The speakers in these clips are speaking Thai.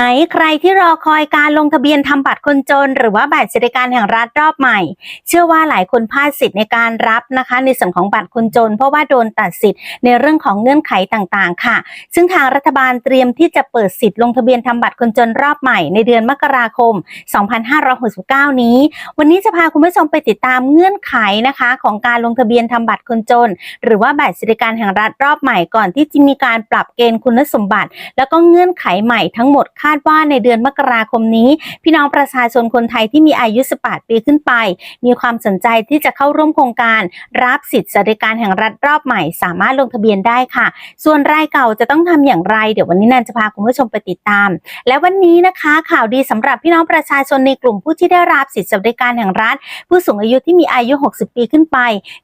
ไหนใครที่รอคอยการลงทะเบียนทำบัตรคนจน หรือว่าบัตรสวัสดิการแห่งรัฐรอบใหม่ เชื่อว่าหลายคนพลาดสิทธิ์ในการรับนะคะ ในส่วนของบัตรคนจน เพราะว่าโดนตัดสิทธิ์ในเรื่องของเงื่อนไขต่างๆ ค่ะ ซึ่งทางรัฐบาลเตรียมที่จะเปิดสิทธิ์ลงทะเบียนทำบัตรคนจนรอบใหม่ในเดือนมกราคม 2569 นี้ วันนี้จะพาคุณผู้ชมไปติดตามเงื่อนไขนะคะ ของการลงทะเบียนทำบัตรคนจน หรือว่าบัตรสวัสดิการแห่งรัฐรอบใหม่ก่อนที่จะมีการปรับเกณฑ์คุณสมบัติ แล้วก็เงื่อนไขใหม่ทั้งหมดค่ะาดว่าในเดือนมกราคมนี้ พี่น้องประชาชนคนไทยที่มีอายุ 18 ปีขึ้นไป มีความสนใจที่จะเข้าร่วมโครงการ รับสิทธิสวัสดิการแห่งรัฐรอบใหม่ สามารถลงทะเบียนได้ค่ะ ส่วนรายเก่าจะต้องทำอย่างไร เดี๋ยววันนี้นันจะพาคุณผู้ชมไปติดตาม และวันนี้นะคะข่าวดีสำหรับพี่น้องประชาชนในกลุ่มผู้ที่ได้รับสิทธิสวัสดิการแห่งรัฐ ผู้สูงอายุที่มีอายุ 60 ปีขึ้นไป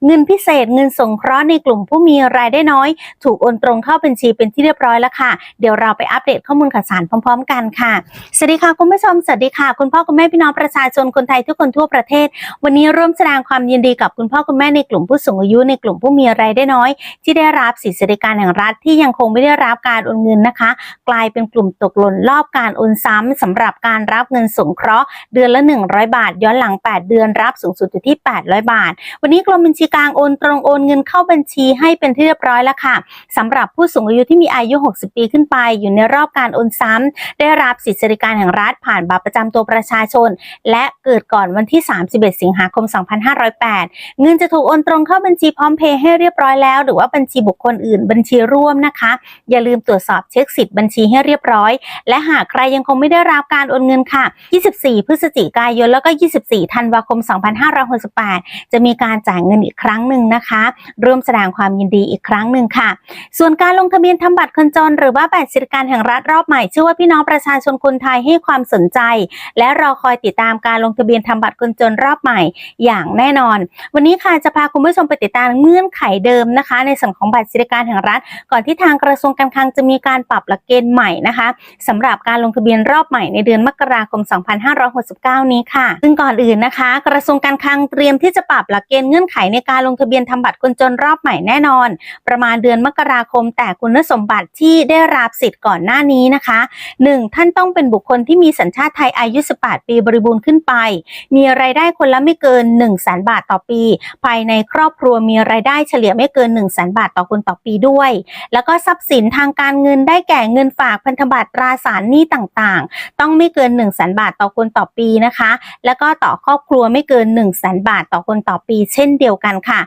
เงินพิเศษเงินสงเคราะห์ในกลุ่มผู้มีรายได้น้อย ถูกโอนตรงเข้าบัญชีเป็นที่เรียบร้อยแล้วค่ะ เดี๋ยวเราไปอัปเดตข้อมูลข่าวสารพร้อมๆกันค่ะสวัสดีค่ะคุณผู้ชมสวัสดีค่ะ คุณพ่อคุณแม่พี่น้องประชาชนคนไทยทุกคนทั่วประเทศ วันนี้ร่วมแสดงความยินดีกับคุณพ่อคุณแม่ในกลุ่มผู้สูงอายุในกลุ่มผู้มีรายได้น้อย ที่ได้รับสิทธิสวัสดิการแห่งรัฐที่ยังคงไม่ได้รับการโอนเงินนะคะ กลายเป็นกลุ่มตกหล่นรอบการโอนซ้ำสำหรับการรับเงินสงเคราะห์เดือนละ 100 บาท ย้อนหลัง 8 เดือนรับสูงสุดอยู่ที่ 800 บาท วันนี้กรมบัญชีกลางโอนตรงโอนเงินเข้าบัญชีให้เป็นที่เรียบร้อยแล้วค่ะสำหรับผู้สูงอายุที่มีอายุ 60 ปีขึ้นไป อยู่ในรอบการโอนซ้ำไได้รับสิทธิสวัสดิการแห่งรัฐผ่านบัตรประจำตัวประชาชน และเกิดก่อนวันที่ 31 สิงหาคม 2508 เงินจะถูกโอนตรงเข้าบัญชีพร้อมเพย์ให้เรียบร้อยแล้ว หรือว่าบัญชีบุคคลอื่น บัญชีร่วมนะคะ อย่าลืมตรวจสอบเช็คสิทธิ์บัญชีให้เรียบร้อย และหากใครยังคงไม่ได้รับการโอนเงินค่ะ 24 พฤศจิกายนแล้วก็ 24 ธันวาคม 2568 จะมีการจ่ายเงินอีกครั้งหนึ่งนะคะร่วมแสดงความยินดีอีกครั้งหนึ่งค่ะ ส่วนการลงทะเบียนทำบัตรคนจนหรือว่าบัตรสวัสดิการแห่งรัฐรอบใหม่เชื่อว่าพี่น้องประชาชนคนไทยให้ความสนใจ และรอคอยติดตามการลงทะเบียนทำบัตรคนจนรอบใหม่อย่างแน่นอน วันนี้ค่ะจะพาคุณผู้ชมไปติดตามเงื่อนไขเดิมนะคะ ในส่วนของบัตรสวัสดิการแห่งรัฐ ก่อนที่ทางกระทรวงการคลังจะมีการปรับหลักเกณฑ์ใหม่นะคะสำหรับการลงทะเบียนรอบใหม่ในเดือนมกราคม 2569 นี้ค่ะ ซึ่งก่อนอื่นนะคะ กระทรวงการคลังเตรียมที่จะปรับหลักเกณฑ์เงื่อนไขในการลงทะเบียนทำบัตรคนจนรอบใหม่แน่นอน ประมาณเดือนมกราคม แต่คุณสมบัติที่ได้รับสิทธิ์ก่อนหน้านี้นะคะ 1. ท่านต้องเป็นบุคคลที่มีสัญชาติไทยอายุ 18 ปีบริบูรณ์ขึ้นไป มีรายได้คนละไม่เกิน 1 0 0 0 0แบาทต่อปี ภายในครอบครัวมีรายได้เฉลี่ยไม่เกิน 1 0 0 0 0แบาทต่อคนต่อปีด้วย แล้วก็ทรัพย์สินทางการเงินได้แก่เงินฝากพันธบัตรตราสารหนี้ต่างๆ ต้องไม่เกิน 1 0 0 0 0แบาทต่อคนต่อปีนะคะ แล้วก็ต่อครอบครัวไม่เกิน 1 0 0 0 0แบาทต่อคนต่อปี เช่นเดียวกันค่ะ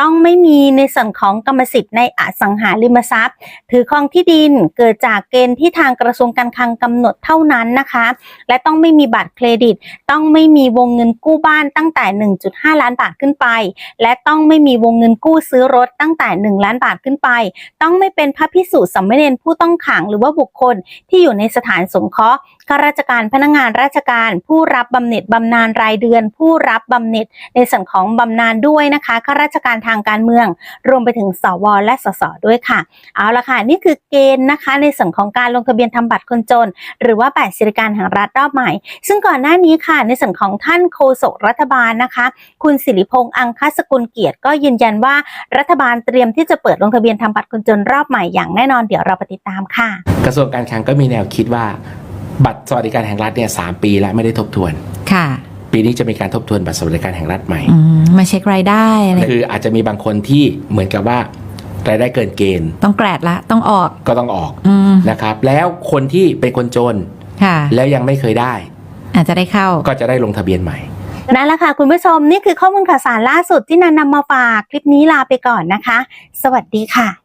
ต้องไม่มีในส่วนของกรรมสิทธิ์ในอสังหาริมทรัพย์ ถือครองที่ดินเกิดจากเกณฑ์ที่ทางกระทรวงการคลังกำหนดเท่านั้นนะคะ และต้องไม่มีบัตรเครดิต ต้องไม่มีวงเงินกู้บ้านตั้งแต่ 1.5 ล้านบาทขึ้นไป และต้องไม่มีวงเงินกู้ซื้อรถตั้งแต่ 1 ล้านบาทขึ้นไป ต้องไม่เป็นพระพิสุสัมเนนผู้ต้องขังหรือว่าบุคคลที่อยู่ในสถานสงเคราะห์ข้าราชการพนักงานราชการ ผู้รับบำเหน็จบำนาญรายเดือน ผู้รับบำเหน็จในส่วนของบำนาญด้วยนะคะข้าราชการทางการเมือง รวมไปถึงสวและสสด้วยค่ะ เอาละค่ะ นี่คือเกณฑ์นะคะ ในส่วนของการลงทะเบียนทำบัตรคนจน หรือว่าบัตรสวัสดิการแห่งรัฐรอบใหม่ ซึ่งก่อนหน้านี้ค่ะ ในส่วนของท่านโฆษกรัฐบาลนะคะ คุณสิริพงษ์อังคสกุลเกียรติก็ยืนยันว่ารัฐบาลเตรียมที่จะเปิดลงทะเบียนทำบัตรคนจนรอบใหม่อย่างแน่นอนเดี๋ยวเราไปติดตามค่ะ กระทรวงการคลังก็มีแนวคิดว่า บัตรสวัสดิการแห่งรัฐเนี่ยสามปีแล้วไม่ได้ทบทวน ค่ะ ปีนี้จะมีการทบทวนบัตรสวัสดิการแห่งรัฐใหม่ อืมมาเช็ครายได้อะไรคืออาจจะมีบางคนที่เหมือนกับว่ารายได้เกินเกณฑ์ต้องแกรดละต้องออก ก็ต้องออกอืมนะครับ แล้วคนที่เป็นคนจนค่ะ แล้วยังไม่เคยได้ อาจจะได้เข้า ก็จะได้ลงทะเบียนใหม่ นั่นแหละค่ะคุณผู้ชมนี่คือข้อมูลข่าวสารล่าสุดที่นันนำมาฝากคลิปนี้ลาไปก่อนนะคะ สวัสดีค่ะ